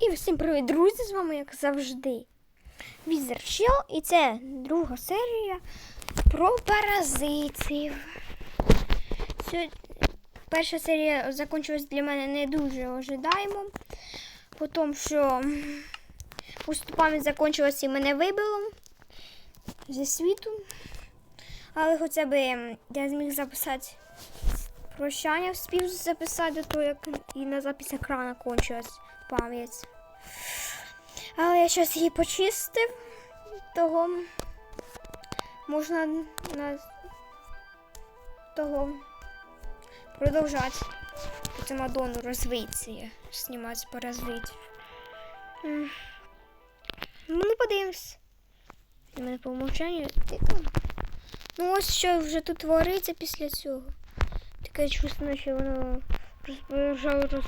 І всім привіт, друзі! З вами, як завжди, Візер Чел, і це друга серія про паразитів. Сьогодні перша серія закінчилась для мене не дуже ожидаємо, по тому що уступами закінчилась і мене вибило зі світу. Але хоча б ем, я зміг записати прощання, вспів записати до того, як і на запис екрана кончилась пам'ять. Але я щось її почистив, того можна на того продовжати цю Мадонну розвитися, знімати по розвитку. Ну, подивимось. У мене по умовчанню. Ну ось що вже тут твориться після цього. Таке чувство, що воно розпоряджало роз...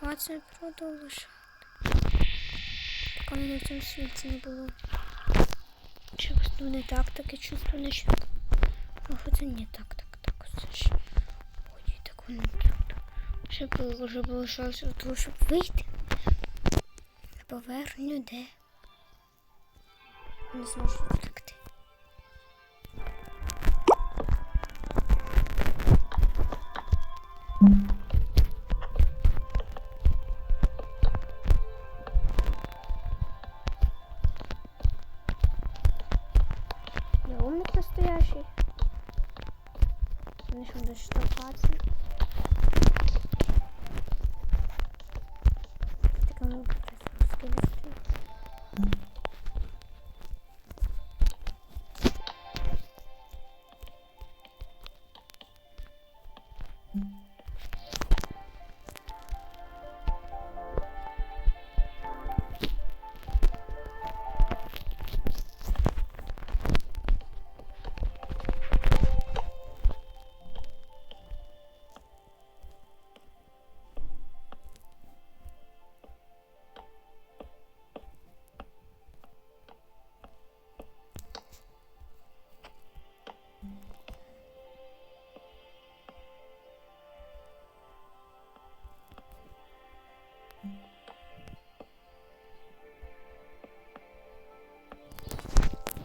А це продовжувати. Такого на цьому світі не було. Чогось ну не так, таке чувство, наче. А хоча не так, так, так, це ж. Ой, так воно так. Ще було, вже було шанс до того, щоб вийти. Поверхню, де. Не зможу втекти. Я умник настоящий. Начал дальше толкаться. Так, ну, скинуть.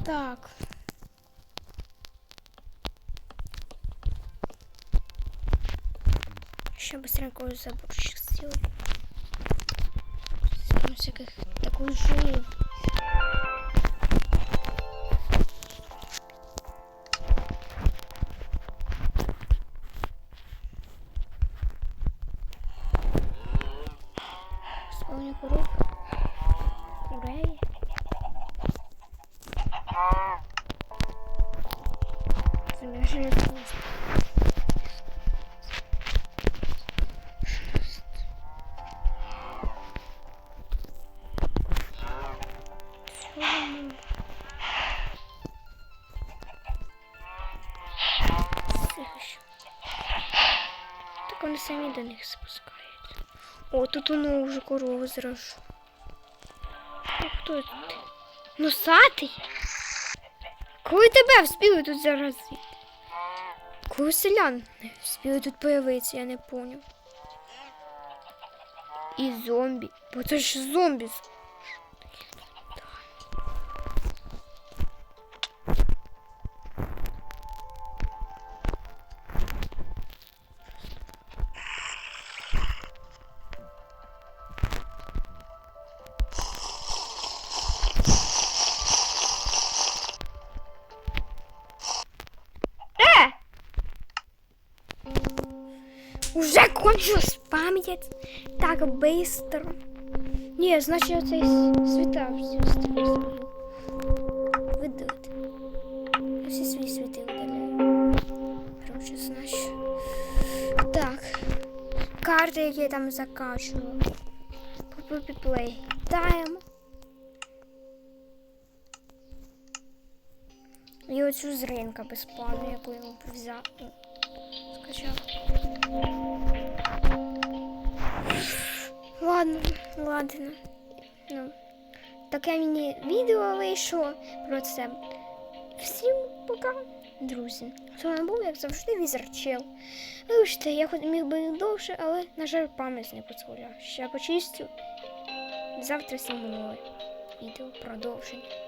Так. Ще быстренько заборчик сделаю. Всяких такой жив. Вони самі до них спускаються. О, тут воно вже корову зрашу. А хто це? Носатий? Коли тебе вспіли тут заразити? Коли селян вспіли тут появитися, я не поняв. І зомбі. Бо це ж зомбі. Уже кончилась пам'ять так быстро. Ні, значить оцей світа всі видалити. Я всі свої світи видаляю. Короче, значить. Так. Карти, які я там закачувала. Попи плей. Даємо. І оцю з ринка безплатно, яку я взяв. Скачав. Ладно, ладно. Ну, таке мені відео вийшло про це. Всім пока. друзі. З вами був, як завжди, Візерчел. Вибачте, я хоч міг би довше, але, на жаль, пам'ять не дозволяє. Ще почистю. Завтра зніму нове відео продовження.